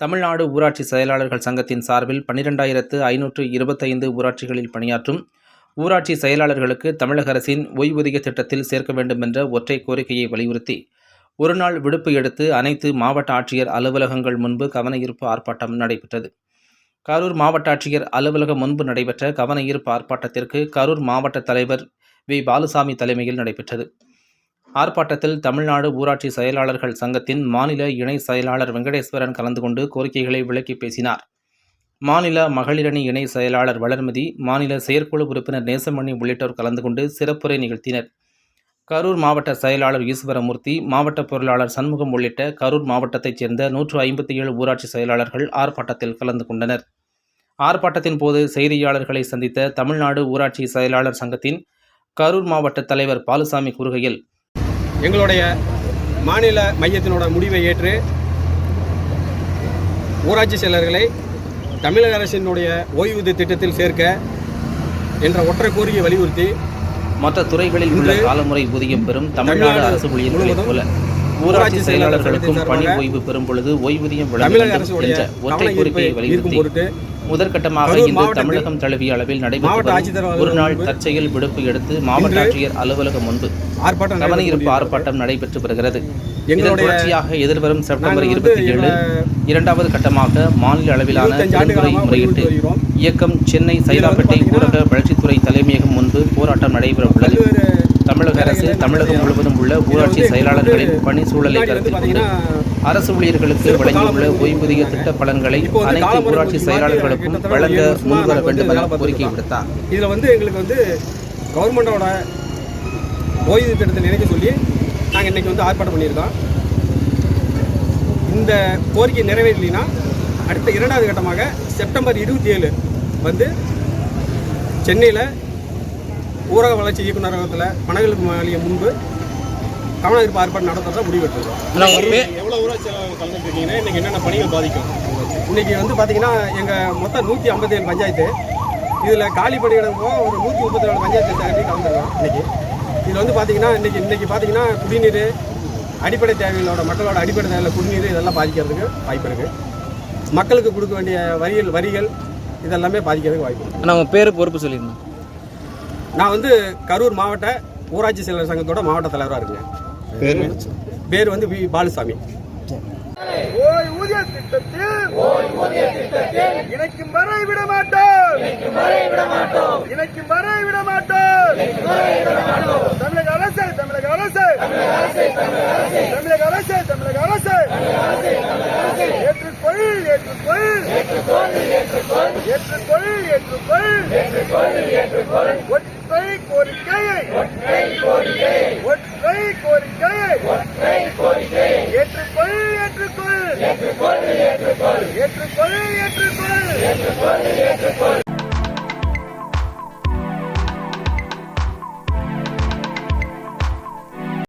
தமிழ்நாடு ஊராட்சி செயலாளர்கள் சங்கத்தின் சார்பில் பன்னிரெண்டாயிரத்து ஐநூற்று இருபத்தைந்து ஊராட்சிகளில் பணியாற்றும் ஊராட்சி செயலாளர்களுக்கு தமிழக அரசின் ஓய்வூதிய திட்டத்தில் சேர்க்க வேண்டும் என்ற ஒற்றை கோரிக்கையை வலியுறுத்தி ஒருநாள் விடுப்பு எடுத்து அனைத்து மாவட்ட ஆட்சியர் அலுவலகங்கள் முன்பு கவனஈர்ப்பு ஆர்ப்பாட்டம் நடைபெற்றது. கரூர் மாவட்ட ஆட்சியர் அலுவலகம் முன்பு நடைபெற்ற கவனஈர்ப்பு ஆர்ப்பாட்டத்திற்கு கரூர் மாவட்ட தலைவர் வி. பாலுசாமி தலைமையில் நடைபெற்றது. ஆர்ப்பாட்டத்தில் தமிழ்நாடு ஊராட்சி செயலாளர்கள் சங்கத்தின் மாநில இணை செயலாளர் வெங்கடேஸ்வரன் கலந்து கொண்டு கோரிக்கைகளை விளக்கி பேசினார். மாநில மகளிரணி இணை செயலாளர் வளர்மதி மாநில செயற்குழு உறுப்பினர் நேசமணி உள்ளிட்டோர் கலந்து கொண்டு சிறப்புரை நிகழ்த்தினர். கரூர் மாவட்ட செயலாளர் ஈஸ்வரமூர்த்தி மாவட்ட பொருளாளர் சண்முகம் உள்ளிட்ட கரூர் மாவட்டத்தைச் சேர்ந்த நூற்று ஐம்பத்தி ஏழு ஊராட்சி செயலாளர்கள் ஆர்ப்பாட்டத்தில் கலந்து கொண்டனர். ஆர்ப்பாட்டத்தின் போது செய்தியாளர்களை சந்தித்த தமிழ்நாடு ஊராட்சி செயலாளர் சங்கத்தின் கரூர் மாவட்ட தலைவர் பாலுசாமி கூறுகையில் எங்களுடைய மாநில மையத்தினோட முடிவை ஏற்று ஊராட்சி செயலர்களை தமிழக அரசினுடைய ஓய்வூதிய திட்டத்தில் சேர்க்க என்ற ஒற்றை கோரிக்கை வலியுறுத்தி மற்ற துறைகளில் உள்ள காலமுறை ஊதியம் பெறும் தமிழ்நாடு அரசு ஊழியர்களைப் முழுவதும் போல ஊராட்சி செயலாளர்களுக்கும் செயலாளர் பணி ஓய்வு பெறும் பொழுது ஓய்வூதியம் வழங்க ஒற்றை கோரிக்கையை வலியுறுத்தி முதற்கட்டமாக இன்று தமிழகம் தழுவிய அளவில் நடைபெற்று ஒரு நாள் தற்செயல் விடுப்பு எடுத்து மாவட்ட ஆட்சியர் அலுவலகம் முன்பு ஆர்ப்பாட்டம் கவன ஈர்ப்பு நடைபெற்று ஆர்ப்பாட்டம் நடைபெற்று வருகிறது. இதன் தொடர்ச்சியாக எதிர்வரும் செப்டம்பர் இருபத்தி ஏழு இரண்டாவது கட்டமாக மாநில அளவிலான 25 பெருந்துறை ஆண்டுகாலமாக முறையீட்டு இயக்கம் சென்னை சைதாப்பேட்டை ஊரக வளர்ச்சித்துறை தலைமையகம் முன்பு போராட்டம் நடைபெற உள்ளது பல்வேறு தமிழக அரசு வேலைகளை தமிழகம் முழுவதும் உள்ள ஊராட்சி செயலாளர்களின் பணி சூழலை கருத்தில் கொண்டு அரசு ஊழியர்களுக்கு வழங்கியுள்ள ஓய்வூதிய திட்ட பலன்களை அனைத்து ஊராட்சி செயலாளர்களுக்கும் வழங்க முன்வர வேண்டும் என கோரிக்கை விடுத்தார். இதில் வந்து எங்களுக்கு வந்து கவர்மெண்டோட ஓய்வு திட்டத்தை நினைக்க சொல்லி நாங்கள் இன்னைக்கு வந்து ஆர்ப்பாட்டம் பண்ணியிருக்கோம். இந்த கோரிக்கை நிறைவேறலைன்னா அடுத்த இரண்டாவது கட்டமாக செப்டம்பர் இருபத்தி ஏழு வந்து சென்னையில் ஊரக வளர்ச்சி இயக்குநரகத்தில் பணங்களுக்கு மாளிகை முன்பு கவன ஈர்ப்பு ஆர்ப்பாட்டம் நடத்துறதா முடிவெடுத்துருக்கோம் எவ்வளோ ஊராட்சி கலந்துட்டு இருக்கீங்கன்னா இன்னைக்கு என்னென்ன பணிகள் பாதிக்கும்? இன்னைக்கு வந்து பார்த்தீங்கன்னா எங்கள் மொத்தம் நூற்றி ஐம்பத்தி ஏழு பஞ்சாயத்து. இதில் காலி பணியிடம் போக ஒரு நூற்றி முப்பத்தி நாலு பஞ்சாயத்து சேர்த்து கலந்துருக்கோம் இன்னைக்கு. இதில் வந்து பார்த்தீங்கன்னா இன்னைக்கு இன்னைக்கு பார்த்தீங்கன்னா குடிநீர் அடிப்படை தேவைகளோட மக்களோட அடிப்படை தேவையில் குடிநீர் இதெல்லாம் பாதிக்கிறதுக்கு வாய்ப்பு இருக்குது மக்களுக்கு கொடுக்க வேண்டிய வரிகள் வரிகள் இதெல்லாமே பாதிக்கிறதுக்கு வாய்ப்பு இருக்குது நம்ம பேர் பொறுப்பு சொல்லிடணும் நான் வந்து கரூர் மாவட்ட ஊராட்சி செயலர் சங்கத்தோட மாவட்ட தலைவராக இருக்கேன். பேர்? வந்து வி பாலுசாமி. ஓய்வூதிய திட்டத்தில் இணைக்கும் வரை விட மாட்டோம். இணைக்கும் வரை விட மாட்டோம். தமிழக அரசு தமிழக அரசு. தமிழக அரசு தமிழக அரசு. ஏற்றுக்கொள் ஏற்றுக்கொள். ஏற்றுக்கொள் ஒற்றை கோரிக்கையை ஒற்றை கோரிக்கையை ஏற்றுக்கொள் ஏற்றுக்கொள் ஏற்றுக்கொள். ஏற்றுக்கொள் ஏற்றுக்கொள்.